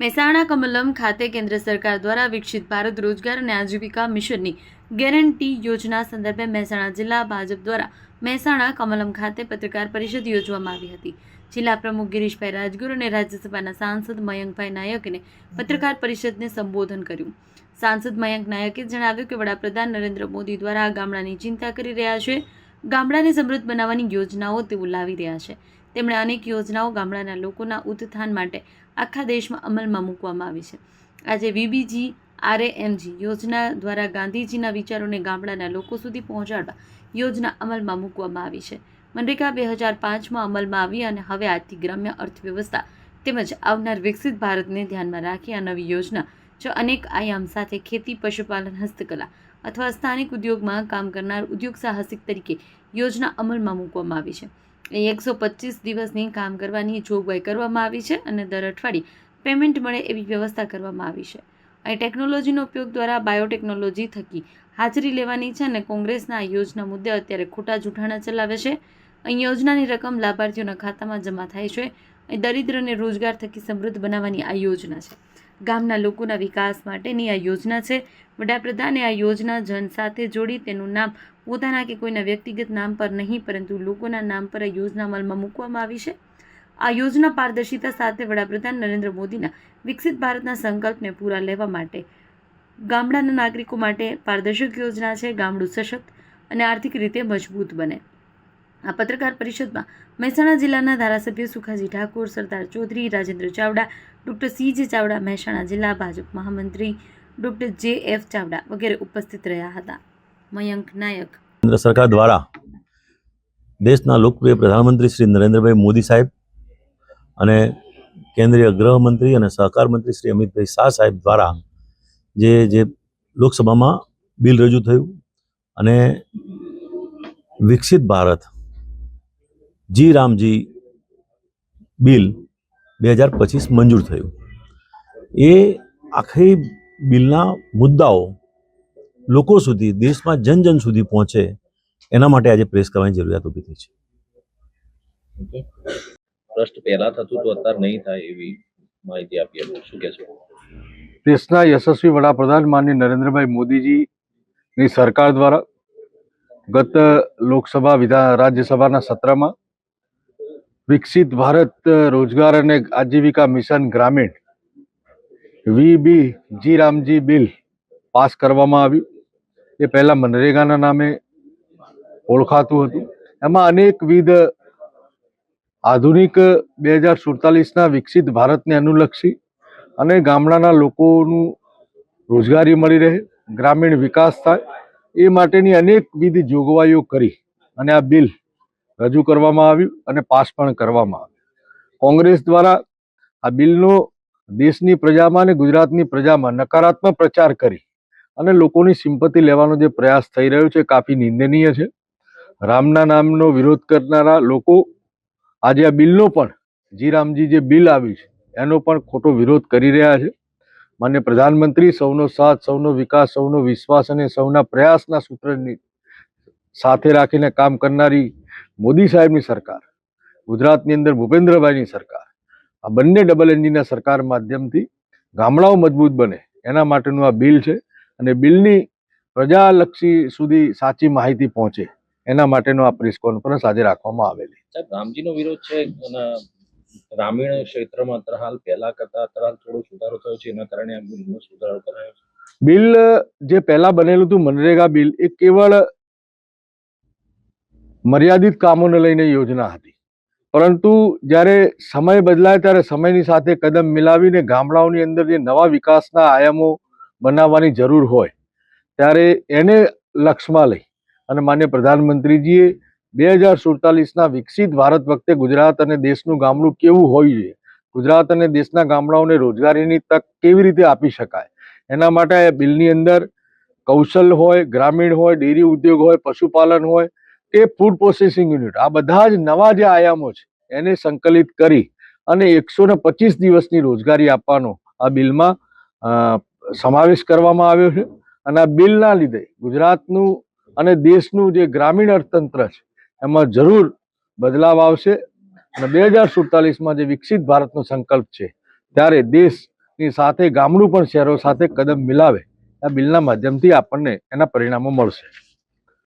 મહેસાણા કમલમ ખાતે કેન્દ્ર સરકાર દ્વારા વિકસિત ભારત રોજગાર અને આજીવિકા મિશનની ગેરંટી યોજના સંદર્ભે મહેસાણા જિલ્લા ભાજપ દ્વારા મહેસાણા કમલમ ખાતે પત્રકાર પરિષદ યોજવામાં આવી હતી. જિલ્લા પ્રમુખ ગિરીશભાઈ રાજગુરુ અને રાજ્યસભાના સાંસદ મયંકભાઈ નાયકને પત્રકાર પરિષદને સંબોધન કર્યું. સાંસદ મયંક નાયકે જણાવ્યું કે વડાપ્રધાન નરેન્દ્ર મોદી દ્વારા ગામડાની ચિંતા કરી રહ્યા છે. ગામડાને સમૃદ્ધ બનાવવાની યોજનાઓ તેઓ લાવી રહ્યા છે. તેમણે અનેક યોજનાઓ ગામડાના લોકોના ઉત્થાન માટે આખા દેશમાં અમલમાં મૂકવામાં આવી છે. આજે વીબીજી, આરએએમજી યોજના દ્વારા ગાંધીજીના વિચારોને ગામડાના લોકો સુધી પહોંચાડવા યોજના અમલમાં મૂકવામાં આવી છે. મનરેગા બે હજાર પાંચમાં અમલમાં આવી અને હવે આજથી ગ્રામ્ય અર્થવ્યવસ્થા તેમજ આવનાર વિકસિત ભારતને ધ્યાનમાં રાખી આ નવી યોજના જો અનેક આયામ સાથે ખેતી, પશુપાલન, હસ્તકલા અથવા સ્થાનિક ઉદ્યોગમાં કામ કરનાર ઉદ્યોગ સાહસિક તરીકે યોજના અમલમાં મૂકવામાં આવી છે. અહીં એકસો પચીસ દિવસની કામ કરવાની જોગવાઈ કરવામાં આવી છે અને દર અઠવાડિયે પેમેન્ટ મળે એવી વ્યવસ્થા કરવામાં આવી છે. અહીં ટેકનોલોજીનો ઉપયોગ દ્વારા બાયોટેકનોલોજી થકી હાજરી લેવાની છે અને કોંગ્રેસના આ યોજના મુદ્દે અત્યારે ખોટા જૂઠાણા ચલાવે છે. અહીં યોજનાની રકમ લાભાર્થીઓના ખાતામાં જમા થાય છે. અહીં દરિદ્રને રોજગાર થકી સમૃદ્ધ બનાવવાની આ યોજના છે. ગામના લોકોના વિકાસ માટેની આ યોજના છે. વડાપ્રધાને આ યોજના જન સાથે જોડી તેનું નામ પોતાના કે કોઈના વ્યક્તિગત નામ પર નહીં, પરંતુ લોકોના નામ પર આ યોજના અમલમાં મૂકવામાં આવી છે. આ યોજના પારદર્શિતા સાથે વડાપ્રધાન નરેન્દ્ર મોદીના વિકસિત ભારતના સંકલ્પને પૂરા લેવા માટે ગામડાના નાગરિકો માટે પારદર્શક યોજના છે, ગામડું સશક્ત અને આર્થિક રીતે મજબૂત બને. આ પત્રકાર પરિષદમાં મહેસાણા જિલ્લાના ધારાસભ્ય Sukhaji Thakor, Sardar Chaudhary, Rajendra Chavda, doctor C J Chavda, Mehsana જિલ્લા ભાજપ મહામંત્રી ડૉક્ટર જે એફ ચાવડા વગેરે ઉપસ્થિત રહ્યા હતા. મયંક નાયક. કેન્દ્ર સરકાર દ્વારા દેશના લોકપ્રિય પ્રધાનમંત્રી શ્રી નરેન્દ્રભાઈ મોદી સાહેબ અને કેન્દ્રીય ગૃહમંત્રી અને સહકાર મંત્રી શ્રી અમિતભાઈ શાહ સાહેબ દ્વારા જે જે લોકસભામાં બિલ રજૂ થયું અને વિકસિત ભારત જી રામજી બિલ બે હજાર પચીસ મંજૂર થયું. એ આખી બિલના મુદ્દાઓ લોકો સુધી દેશમાં જન જન સુધી પહોંચે એના માટે આજે પ્રેસ કરવાની જરૂરિયાત ઊભી થઈ છે. ટ્રસ્ટ પહેલા થતું તો અત્યારે નહીં થાય એવી માહિતી આપી આપો શું કહેશો? દેશના યશસ્વી વડાપ્રધાન માનની નરેન્દ્રભાઈ મોદીજીની સરકાર દ્વારા ગત લોકસભા વિધાન રાજ્યસભાના સત્રમાં વિકસિત ભારત રોજગાર અને આજીવિકા મિશન ગ્રામીણ VB G Ramji bill pass કરવામાં આવ્યું. એ પહેલા મનરેગાના નામે ઓળખાતું હતું. એમાં અનેકવિધ આધુનિક બે હજાર સુડતાલીસના વિકસિત ભારતને અનુલક્ષી અને ગામડાના લોકોનું રોજગારી મળી રહે, ગ્રામીણ વિકાસ થાય, એ માટેની અનેકવિધ જોગવાઈઓ કરી અને આ બિલ રજૂ કરવામાં આવ્યું અને પાસ પણ કરવામાં આવ્યું. કોંગ્રેસ દ્વારા આ બિલનો દેશની પ્રજામાં અને ગુજરાતની પ્રજામાં નકારાત્મક પ્રચાર કરી અને લોકોની સિમ્પતિ લેવાનો જે પ્રયાસ થઈ રહ્યો છે કાફી નિંદનીય છે. રામના નામનો વિરોધ કરનારા લોકો આજે આ બિલનો પણ, જી રામજી જે બિલ આવ્યું છે, એનો પણ ખોટો વિરોધ કરી રહ્યા છે. માન્ય પ્રધાનમંત્રી સૌનો સાથ, સૌનો વિકાસ, સૌનો વિશ્વાસ અને સૌના પ્રયાસના સૂત્રની સાથે રાખીને કામ કરનારી મોદી સાહેબની સરકાર, ગુજરાતની અંદર ભૂપેન્દ્રભાઈની સરકાર, આ બંને ડબલ એન્જિનના સરકાર માધ્યમથી ગામડાઓ મજબૂત બને, એના માટેનું આ બિલ છે. અને બિલની પ્રજાલક્ષી સુધી સાચી માહિતી પહોંચે. એના માટેનો આ પ્રેસ કોન્ફરન્સ આજે રાખવામાં આવેલી. સાહેબ રામજીનો વિરોધ છે અને ગ્રામીણ ક્ષેત્રમાં હાલ પહેલા કરતા અત્યારે થોડો સુધારો થયો છે એના કારણે આ બિલમાં સુધારો કરાયો છે. બિલ જે પહેલા બનેલું હતું મનરેગા બિલ એ કેવળ મર્યાદિત કામોને લઈને યોજના હતી. પરંતુ જ્યારે સમય બદલાય ત્યારે સમયની સાથે કદમ મિલાવીને ગામડાઓની અંદર જે નવા વિકાસના આયામો બનાવવાની જરૂર હોય, ત્યારે એને લક્ષમાં લઈ અને માન્ય પ્રધાનમંત્રીજીએ બે હજાર સુડતાલીસના વિકસિત ભારત વખતે ગુજરાત અને દેશનું ગામડું કેવું હોવું જોઈએ? ગુજરાત અને દેશના ગામડાઓને રોજગારીની તક કેવી રીતે આપી શકાય? એના માટે આ બિલની અંદર કૌશલ હોય, ગ્રામીણ હોય, ડેરી ઉદ્યોગ હોય, પશુપાલન હોય, કે ફૂડ પ્રોસેસિંગ યુનિટ, આ બધા જ નવા જે આયામો છે, એને સંકલિત કરી અને એકસો પચીસ દિવસની રોજગારી આપવાનો આ બિલમાં સમાવેશ કરવામાં આવ્યો છે અને આ બિલના લીધે ગુજરાતનું અને દેશનું જે ગ્રામીણ અર્થતંત્ર છે, એમાં જરૂર બદલાવ આવશે અને બે હજાર સુડતાલીસમાં જે વિકસિત ભારતનો સંકલ્પ છે, ત્યારે દેશની સાથે ગામડું પણ શહેરો સાથે કદમ મિલાવે, આ બિલના માધ્યમથી આપણને એના પરિણામો મળશે.